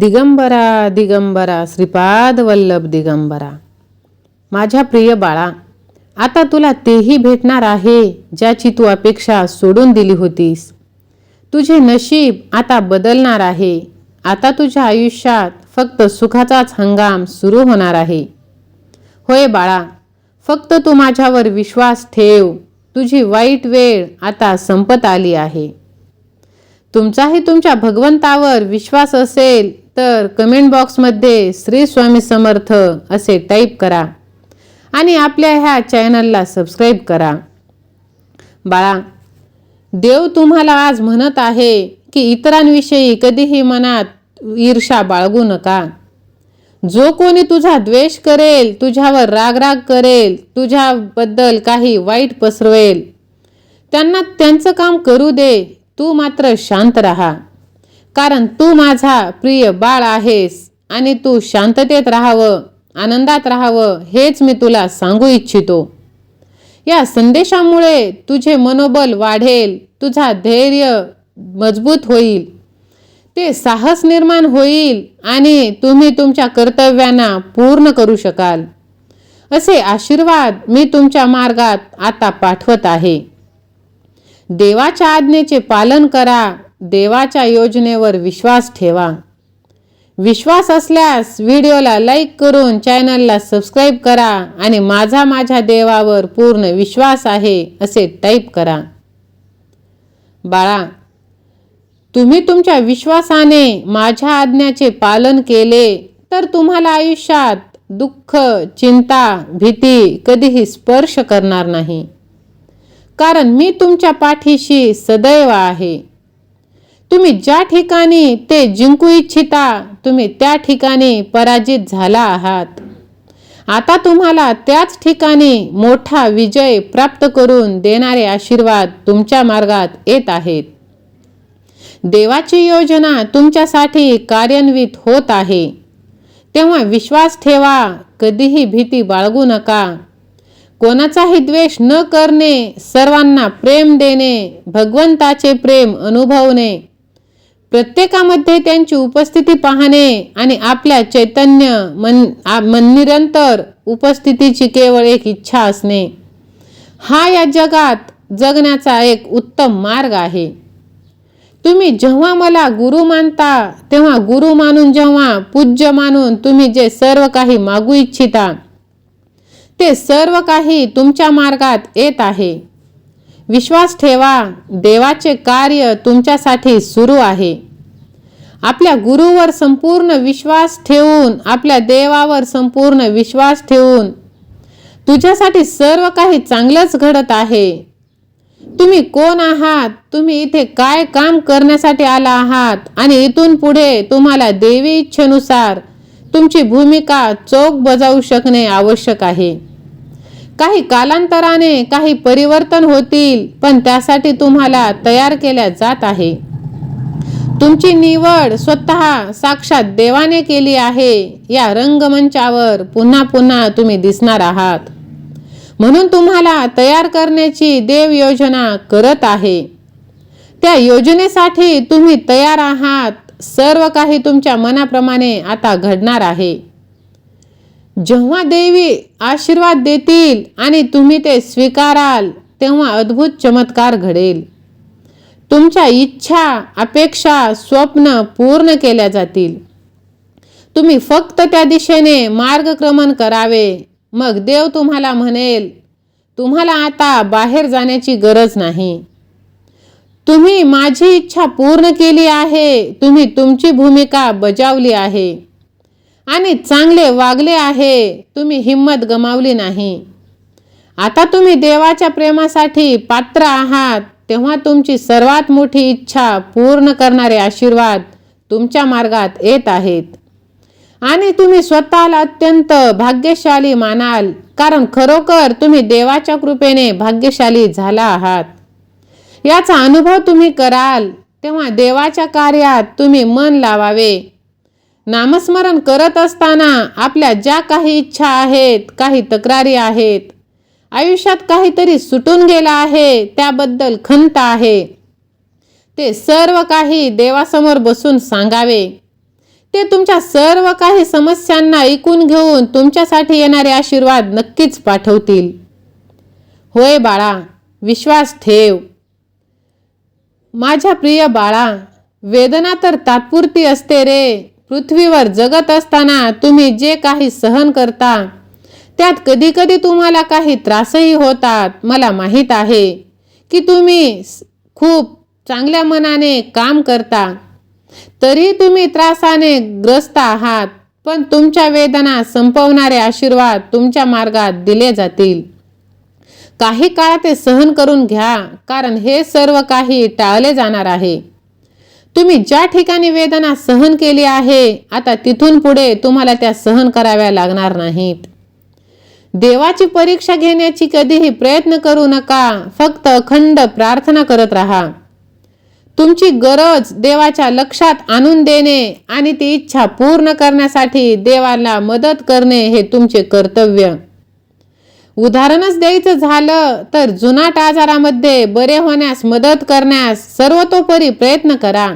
दिगंबरा दिगंबरा श्रीपाद वल्लभ दिगंबरा. माझ्या प्रिय बाळा आता तुला तेही भेटणार आहे ज्याची तू अपेक्षा सोडून दिली होतीस. तुझे नशीब आता बदलणार आहे. आता तुझ्या आयुष्यात फक्त सुखाचाच हंगाम सुरू होणार आहे. होय बाळा फक्त तू माझ्यावर विश्वास ठेव. तुझी वाईट वेळ आता संपत आली आहे. तुमचाही तुमच्या भगवंतावर विश्वास असेल तर कमेंट बॉक्समध्ये श्री स्वामी समर्थ असे टाईप करा. आणि आपल्या ह्या चॅनलला सबस्क्राईब करा. बाळा देव तुम्हाला आज म्हणत आहे की इतरांविषयी कधीही मनात ईर्षा बाळगू नका. जो कोणी तुझा द्वेष करेल तुझ्यावर रागराग करेल तुझ्याबद्दल काही वाईट पसरवेल त्यांना त्यांचं काम करू दे. तू मात्र शांत राहा. कारण तू माझा प्रिय बाळ आहेस आणि तू शांततेत राहावं आनंदात राहावं हेच मी तुला सांगू इच्छितो. या संदेशामुळे तुझे मनोबल वाढेल तुझा धैर्य मजबूत होईल. ते साहस निर्माण होईल आणि तुम्ही तुमच्या कर्तव्यांना पूर्ण करू शकाल. असे आशीर्वाद मी तुमच्या मार्गात आता पाठवत आहे. देवाच्या आज्ञेचे पालन करा देवाच्या योजनेवर विश्वास ठेवा. विश्वास असल्यास व्हिडिओला लाईक करून चॅनलला सबस्क्राईब करा आणि माझा माझ्या देवावर पूर्ण विश्वास आहे असे टाईप करा. बाळा तुम्ही तुमच्या विश्वासाने माझ्या आज्ञाचे पालन केले तर तुम्हाला आयुष्यात दुःख चिंता भीती कधीही स्पर्श करणार नाही. कारण मी तुमच्या पाठीशी सदैव आहे. तुम्ही ज्या ठिकाणी ते जिंकू इच्छिता तुम्ही त्या ठिकाणी पराजित झाला आहात. आता तुम्हाला त्याच ठिकाणी मोठा विजय प्राप्त करून देणारे आशीर्वाद तुमच्या मार्गात येत आहेत. देवाची योजना तुमच्यासाठी कार्यान्वित होत आहे. तेव्हा विश्वास ठेवा कधीही भीती बाळगू नका. कोणाचाही द्वेष न करणे सर्वांना प्रेम देणे भगवंताचे प्रेम अनुभवणे प्रत्येकामध्ये त्यांची उपस्थिती पाहणे आणि आपल्या चैतन्य मन आ- मन निरंतर उपस्थितीची केवळ एक इच्छा असणे. हा या जगात जगण्याचा एक उत्तम मार्ग आहे. तुम्ही जेव्हा मला गुरु मानता तेव्हा गुरु मानून जेव्हा पूज्य मानून तुम्ही जे सर्व काही मागू इच्छिता ते सर्व काही तुमच्या मार्गात येत आहे. विश्वास ठेवा देवाचे कार्य तुमच्यासाठी सुरू आहे. आपल्या गुरुवर संपूर्ण विश्वास ठेवून आपल्या देवावर संपूर्ण विश्वास ठेवून तुझ्यासाठी सर्व काही चांगलंच घडत आहे. तुम्ही कोण आहात? तुम्ही इथे काय काम करण्यासाठी आला आहात? आणि इथून पुढे तुम्हाला देवी इच्छेनुसार तुमची भूमिका चोख बजावू शकणे आवश्यक आहे. काही कालांतराने काही परिवर्तन होतील पण त्यासाठी तुम्हाला तयार केल्या जात आहे. तुमची निवड स्वतः साक्षात देवाने केली आहे या रंगमंचावर पुन्हा पुन्हा तुम्ही दिसणार आहात. म्हणून तुम्हाला तयार करण्याची देव योजना करत आहे. त्या योजनेसाठी तुम्ही तयार आहात सर्व काही तुमच्या मनाप्रमाणे आता घडणार आहे. जेव्हा देवी आशीर्वाद देतील आणि तुम्ही ते स्वीकाराल तेव्हा अद्भुत चमत्कार घडेल. तुमच्या इच्छा अपेक्षा स्वप्न पूर्ण केल्या जातील. तुम्ही फक्त त्या दिशेने मार्गक्रमण करावे. मग देव तुम्हाला म्हणेल तुम्हाला आता बाहेर जाण्याची गरज नाही. तुम्ही माझी इच्छा पूर्ण केली आहे. तुम्ही तुमची भूमिका बजावली आहे. आणि चांगले वागले आहे. तुम्ही हिंमत गमावली नाही. आता तुम्ही देवाच्या प्रेमासाठी पात्र आहात. तेव्हा तुमची सर्वात मोठी इच्छा पूर्ण करणारे आशीर्वाद तुमच्या मार्गात येत आहेत. आणि तुम्ही स्वतःला अत्यंत भाग्यशाली मानाल. कारण खरोखर तुम्ही देवाच्या कृपेने भाग्यशाली झाला आहात. याचा अनुभव तुम्ही कराल. तेव्हा देवाच्या कार्यात तुम्ही मन लावावे. नामस्मरण करत असताना आपल्या ज्या काही इच्छा आहेत काही तक्रारी आहेत आयुष्यात काहीतरी सुटून गेला आहे त्याबद्दल खंत आहे. ते सर्व काही देवासमोर बसून सांगावे. ते तुमच्या सर्व काही समस्यांना ऐकून घेऊन तुमच्यासाठी येणारे आशीर्वाद नक्कीच पाठवतील. होय बाळा विश्वास ठेव. माझ्या प्रिय बाळा वेदना तर तात्पुरती असते रे. पृथ्वीवर जगत असताना तुम्ही जे काही सहन करता त्यात कधी कधी तुम्हाला काही त्रासही होतात. मला माहीत आहे की तुम्ही खूप चांगल्या मनाने काम करता तरी तुम्ही त्रासाने ग्रस्त आहात पण तुमच्या वेदना संपवणारे आशीर्वाद तुमच्या मार्गात दिले जातील. काही काळ ते सहन करून घ्या कारण हे सर्व काही टाळले जाणार आहे. तुम्ही ज्या ठिकाणी वेदना सहन केली आहे आता तिथून पुढे तुम्हाला त्या सहन कराव्या लागणार नाहीत. देवाची परीक्षा घेण्याची कधीही प्रयत्न करू नका फक्त अखंड प्रार्थना करत राहा. तुमची गरज देवाच्या लक्षात आणून देणे आणि ती इच्छा पूर्ण करण्यासाठी देवाला मदत करणे हे तुमचे कर्तव्य. उदाहरणच द्यायचं झालं तर जुनाट आजारामध्ये बरे होण्यास मदत करण्यास सर्वतोपरी प्रयत्न करा.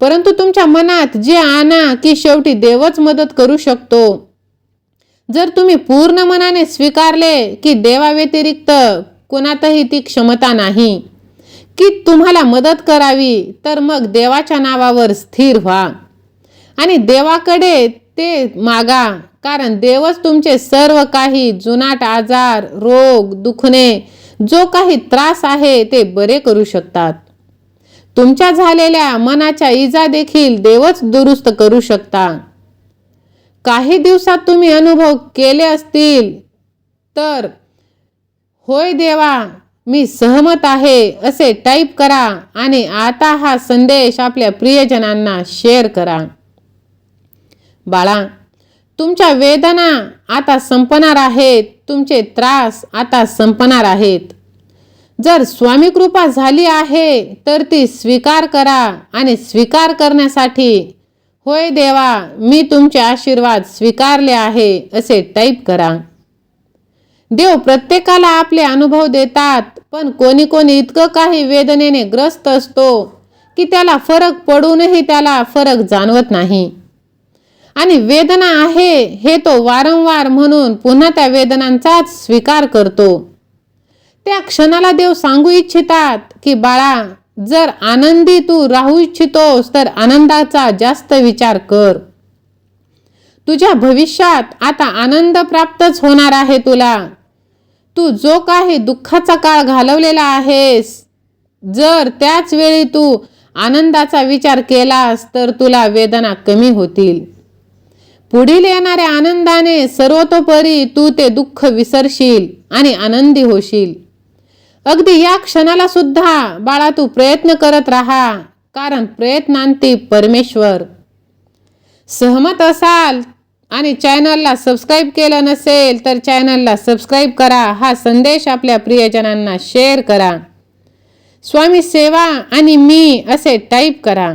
परंतु तुमच्या मनात जे आणा की शेवटी देवच मदत करू शकतो. जर तुम्ही पूर्ण मनाने स्वीकारले की देवाव्यतिरिक्त कोणातही ती क्षमता नाही की तुम्हाला मदत करावी तर मग देवाच्या नावावर स्थिर व्हा. आणि देवाकडे ते मागा. कारण देवच तुमचे सर्व काही जुनाट आजार रोग दुखणे जो काही त्रास आहे ते बरे करू शकतात. तुमच्या झालेल्या मनाच्या इजा देखील देवच दुरुस्त करू शकता. काही दिवसात तुम्ही अनुभव केले असतील तर होय देवा मी सहमत आहे असे टाईप करा आणि आता हा संदेश आपल्या प्रियजनांना शेअर करा. बाळा तुमच्या वेदना आता संपणार आहेत तुमचे त्रास आता संपणार आहेत. जर स्वामी कृपा झाली आहे तर ती स्वीकार करा आणि स्वीकार करण्यासाठी होय देवा मी तुमचे आशीर्वाद स्वीकारले आहे असे टाईप करा. देव प्रत्येकाला आपले अनुभव देतात पण कोणी कोणी इतकं काही वेदनेने ग्रस्त असतो की त्याला फरक पडूनही त्याला फरक जाणवत नाही. आणि वेदना आहे हे तो वारंवार म्हणून पुन्हा त्या वेदनांचाच स्वीकार करतो. त्या क्षणाला देव सांगू इच्छितात की बाळा जर आनंदी तू राहू इच्छितोस तर आनंदाचा जास्त विचार कर. तुझ्या भविष्यात आता आनंद प्राप्तच होणार आहे तुला. तू जो काही दुःखाचा काळ घालवलेला आहेस जर त्याच वेळी तू आनंदाचा विचार केलास तर तुला वेदना कमी होतील. पुढील येणाऱ्या आनंदाने सर्वतोपरी तू ते दुःख विसरशील आणि आनंदी होशील. अगदी या क्षणाला सुद्धा बाळा तू प्रयत्न करत राहा कारण प्रयत्नांती परमेश्वर. सहमत असाल आणि चॅनलला सबस्क्राईब केलं नसेल तर चॅनलला सबस्क्राईब करा हा संदेश आपल्या प्रियजनांना शेअर करा. स्वामी सेवा आणि मी असे टाईप करा.